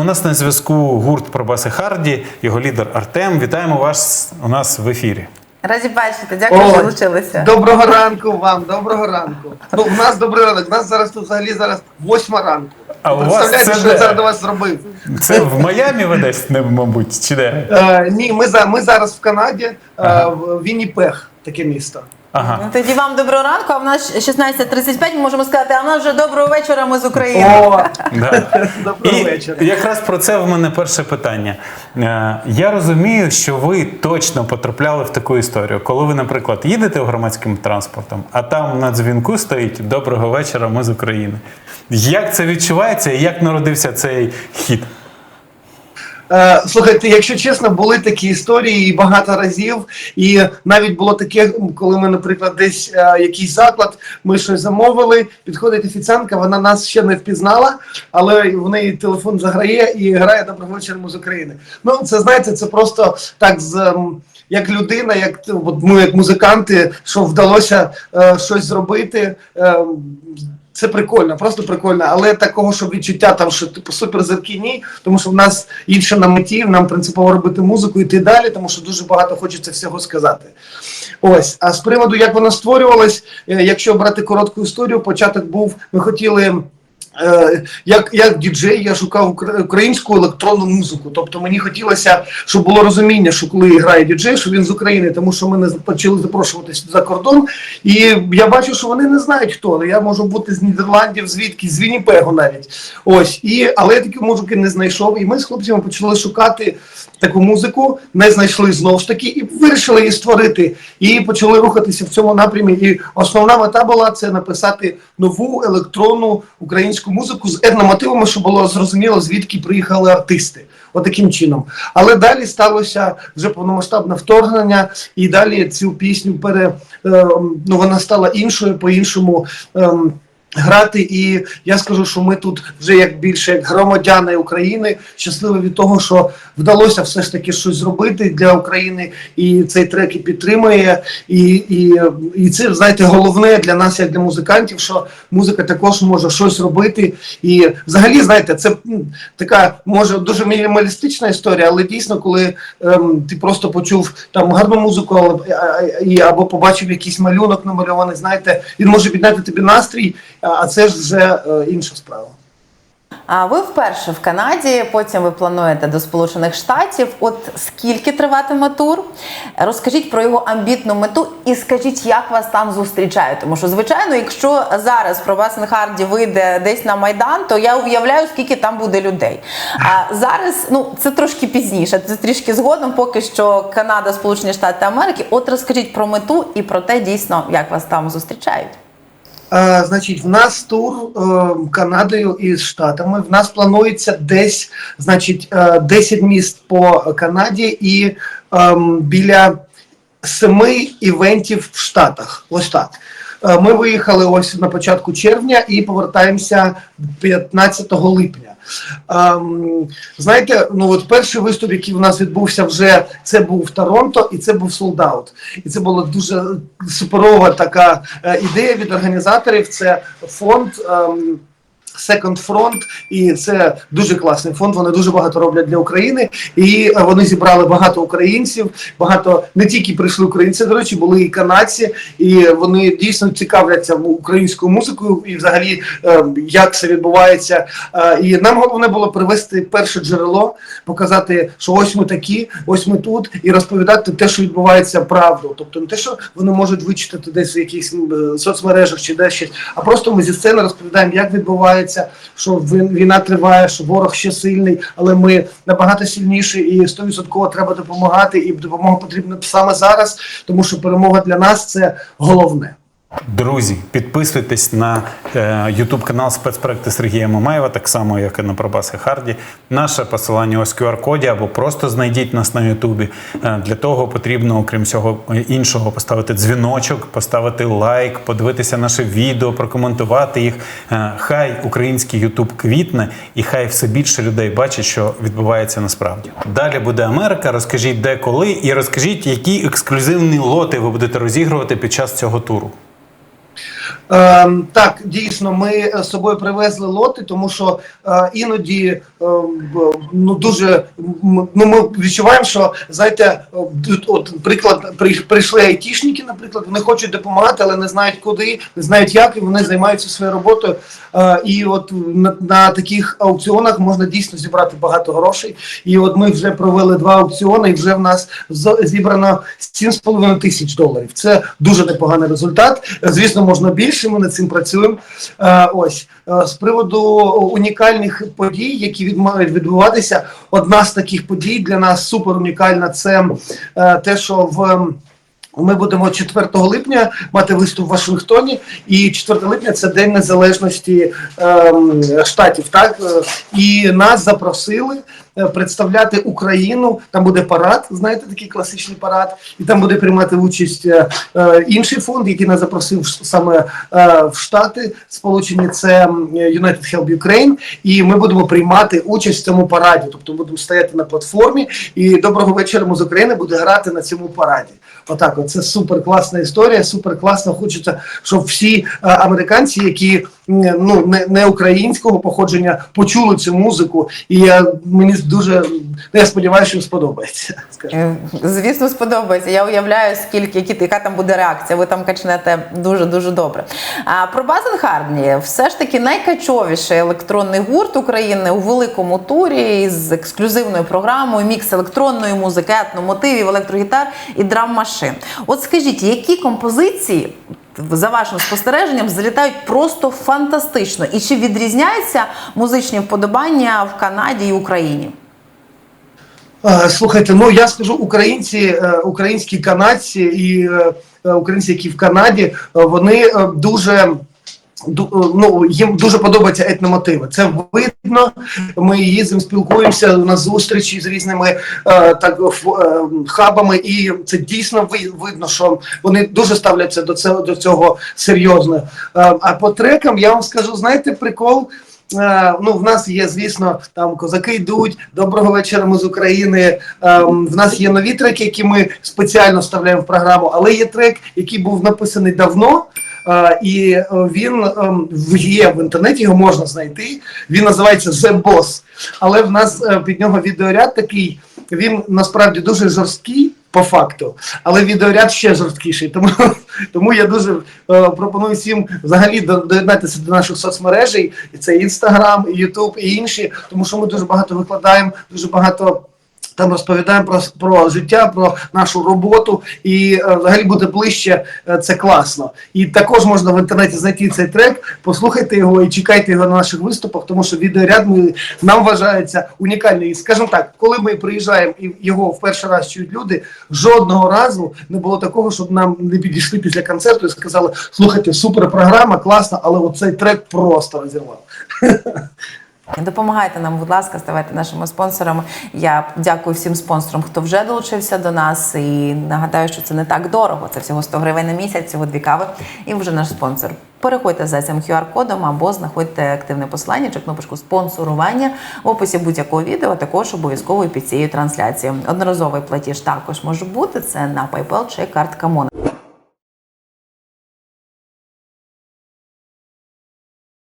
У нас на зв'язку гурт Пробаси Харді, його лідер Артем. Вітаємо вас у нас в ефірі. Раді бачити, дякую, що долучилися. Доброго ранку вам, доброго ранку. Ну, у нас добрий ранок, у нас зараз тут взагалі зараз восьма ранку. А у вас Представляєте, це що я зараз до вас зробив? Це в Майамі ви десь, не, мабуть, чи де? Е, ні, ми, за, ми зараз в Канаді, е, в Вінніпех, таке місто. Ага. Ну, Тоді вам доброго ранку, а в нас 16.35, ми можемо сказати, а в нас вже доброго вечора, ми з України. О, Да. доброго І вечора. якраз про це в мене перше питання. Е, Я розумію, що ви точно потрапляли в таку історію, коли ви, наприклад, їдете громадським транспортом, а там на дзвінку стоїть Доброго вечора, ми з України. Як це відчувається і як народився цей хід? Е, слухайте, якщо чесно, були такі історії і багато разів. І навіть було таке, коли ми, наприклад, десь е, якийсь заклад, ми щось замовили, підходить офіціантка, вона нас ще не впізнала, але в неї телефон заграє і грає «Доброго вечора, з України. Ну, це знаєте, це просто так з. ем, Як людина, як от ми, як музиканти, що вдалося е, щось зробити, е, це прикольно, просто прикольно. Але такого, щоб відчуття там, що типу суперзірки, ні, тому що в нас інше на меті, нам принципово робити музику, йти далі, тому що дуже багато хочеться всього сказати. Ось, а з приводу, як воно створювалось, е, якщо брати коротку історію, початок був, ми хотіли. Е, Як, як діджей я шукав укра- українську електронну музику. Тобто мені хотілося, щоб було розуміння, що коли грає діджей, що він з України, тому що мене почали запрошуватися за кордон. І я бачу, що вони не знають хто. але Я можу бути з Нідерландів, звідки, з Вінніпегу навіть. Ось. І, але я такі музики не знайшов. І ми з хлопцями почали шукати таку музику, не знайшли знову ж таки, і вирішили її створити. І почали рухатися в цьому напрямі. І основна мета була це написати нову електронну українську музику з етномотивами, щоб було зрозуміло, звідки приїхали артисти. Отаким чином. Але далі сталося вже повномасштабне вторгнення, і далі цю пісню пере ем, ну вона стала іншою, по-іншому. ем, Грати, і я скажу, що ми тут вже як більше як громадяни України щасливі від того, що вдалося все ж таки щось зробити для України, і цей трек і підтримує. І, і, і це знаєте, головне для нас, як для музикантів, що музика також може щось робити. І взагалі, знаєте, це така може дуже мінімалістична історія, але дійсно, коли ем, ти просто почув там гарну музику, і або побачив якийсь малюнок намальований, знаєте, він може підняти тобі настрій, а це ж вже е, інша справа. А ви вперше в Канаді, потім ви плануєте до Сполучених Штатів. От скільки триватиме тур? Розкажіть про його амбітну мету і скажіть, як вас там зустрічають. Тому що, звичайно, якщо зараз про вас Харді вийде десь на майдан, то я уявляю, скільки там буде людей. А зараз ну це трошки пізніше. Це трішки згодом, поки що Канада, Сполучені Штати Америки. От розкажіть про мету і про те, дійсно, як вас там зустрічають. Е, значить, в нас тур е, Канадою і Штатами. В нас планується десь, значить, е, 10 міст по Канаді і ем, біля семи івентів в Штатах. Ось так. Е, Ми виїхали ось на початку червня і повертаємося 15 липня. Ем, знаєте, ну от перший виступ, який у нас відбувся вже, це був в Торонто, і це був солдаут. І це була дуже суперова така е, ідея від організаторів. Це фонд. Second Front, і це дуже класний фонд. Вони дуже багато роблять для України, і е, вони зібрали багато українців. Багато не тільки прийшли українці, до речі, були і канадці, і вони дійсно цікавляться українською музикою і взагалі е, як це відбувається. Е, І нам головне було привести перше джерело, показати, що ось ми такі, ось ми тут, і розповідати те, що відбувається правду. Тобто не те, що вони можуть вичитати десь в якихось соцмережах чи десь а просто ми зі сцени розповідаємо, як відбувається, що вин- війна триває, що ворог ще сильний, але ми набагато сильніші і 100% треба допомагати, і допомога потрібна саме зараз, тому що перемога для нас це головне. Друзі, підписуйтесь на е, YouTube канал спецпроекти Сергія Мамаєва, так само, як і на Пробаси Харді. Наше посилання ось QR-коді або просто знайдіть нас на Ютубі. Е, для того потрібно, окрім всього іншого, поставити дзвіночок, поставити лайк, подивитися наше відео, прокоментувати їх. Е, хай український YouTube квітне, і хай все більше людей бачить, що відбувається насправді. Далі буде Америка. Розкажіть, де коли, і розкажіть, які ексклюзивні лоти ви будете розігрувати під час цього туру. Е, так, дійсно, ми е, з собою привезли лоти, тому що е, іноді е, ну дуже ну ми відчуваємо, що знаєте, от, от приклад при- прийшли айтішники, наприклад, вони хочуть допомагати, але не знають куди, не знають як, і вони займаються своєю роботою. Е, і от на, на таких аукціонах можна дійсно зібрати багато грошей. І от ми вже провели два аукціони, і вже в нас зібрано 7,5 тисяч доларів. Це дуже непоганий результат. Е, Звісно, можна більше. Ми над цим працюємо. Е, ось Е, з приводу унікальних подій, які мають відбуватися. Одна з таких подій для нас супер унікальна. Це е, те, що в ми будемо 4 липня мати виступ в Вашингтоні, і 4 липня це День Незалежності ем, штатів. Так і нас запросили представляти Україну. Там буде парад, знаєте, такий класичний парад, і там буде приймати участь е, е, інший фонд, який нас запросив саме е, в Штати Сполучені. Це United Help Ukraine, і ми будемо приймати участь в цьому параді. Тобто будемо стояти на платформі, і доброго вечора ми з України буде грати на цьому параді. Отак, от це супер класна історія, супер класно. Хочеться, щоб всі е, американці, які ну не, не українського походження, почули цю музику. І я мені дуже ну, я сподіваюся, що сподобається. скажімо. Е, Звісно, сподобається. Я уявляю, скільки які, яка там буде реакція. Ви там качнете дуже дуже добре. А про Базен Хардні все ж таки найкачовіший електронний гурт України у великому турі з ексклюзивною програмою, мікс електронної музики, етномотивів, електрогітар і драм-машин. От скажіть, які композиції? За вашим спостереженням залітають просто фантастично. І чи відрізняються музичні вподобання в Канаді і Україні? Слухайте, ну я скажу, українці, е, українські канадці і е, е, українці, які в Канаді, вони дуже. Е, Ну, їм дуже подобаються етномотиви. Це видно. Ми їздимо, спілкуємося на зустрічі з різними е, так е, хабами, і це дійсно ви- видно, що вони дуже ставляться до цього до цього серйозно. Е, а по трекам я вам скажу, знаєте, прикол. Е, Ну, в нас є, звісно, там козаки йдуть. Доброго вечора, ми з України. Ем, В нас є нові треки, які ми спеціально вставляємо в програму, але є трек, який був написаний давно. І е, він ем, є в інтернеті, його можна знайти. Він називається The Boss. Але в нас е, під нього відеоряд такий. Він насправді дуже жорсткий по факту, але відеоряд ще жорсткіший. Тому, тому я дуже е, пропоную всім взагалі до- доєднатися до наших соцмережей. І це Інстаграм, Ютуб, і інші, тому що ми дуже багато викладаємо, дуже багато. Там розповідаємо про, про життя, про нашу роботу, і е, взагалі буде ближче. е, це класно. І також можна в інтернеті знайти цей трек, послухайте його і чекайте його на наших виступах, тому що відеоряд ми, нам вважається унікальний. І скажімо так, коли ми приїжджаємо і його в перший раз чують люди, жодного разу не було такого, щоб нам не підійшли після концерту і сказали: слухайте, супер програма, класна, але оцей трек просто розірвав. Допомагайте нам, будь ласка, ставайте нашими спонсорами. Я дякую всім спонсорам, хто вже долучився до нас. І нагадаю, що це не так дорого. Це всього 100 гривень на місяць, всього дві кави. І вже наш спонсор. Переходьте за цим QR-кодом або знаходьте активне посилання чи кнопочку спонсорування в описі будь-якого відео, також обов'язково під цією трансляцією. Одноразовий платіж також може бути. Це на PayPal чи картка Мона.